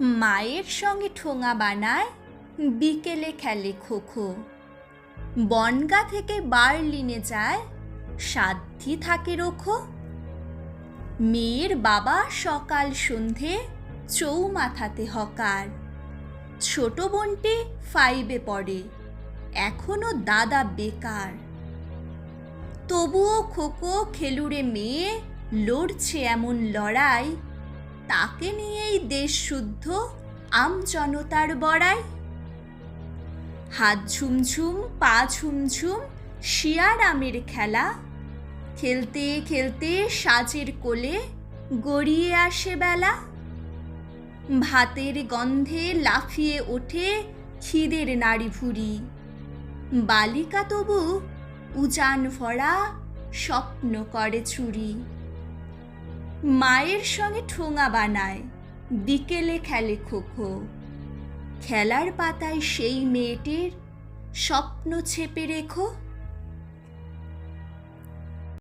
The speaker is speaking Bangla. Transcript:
মায়ের সঙ্গে ঠোঙা বানায়, বিকেলে খেলে খোখো। বনগা থেকে বার্লিনে যায়, সাধ্যি থাকে রোখো। মেয়ের বাবা সকাল সন্ধে চৌমাথাতে হকার। ছোট বোনটি ফাইভে পড়ে, এখনও দাদা বেকার। তবুও খোকো খেলুড়ে মেয়ে লড়ছে এমন লড়াই তাকে নিয়েই দেশ শুদ্ধ আমজনতার বড়াই। হাত ঝুমঝুম, পা ঝুমঝুম, শিয়ার আমের খেলা। খেলতে খেলতে সাজের কোলে গড়িয়ে আসে বেলা। ভাতের গন্ধে লাফিয়ে ওঠে খিদের নাড়ি ভুরি বালিকা তবু উজান ভরা স্বপ্ন করে চুরি মায়ের সঙ্গে ঠোঙা বানায় বিকেলে খেলে খোখো। খেলার পাতায় সেই মেয়েটির স্বপ্ন ছেপে রেখো।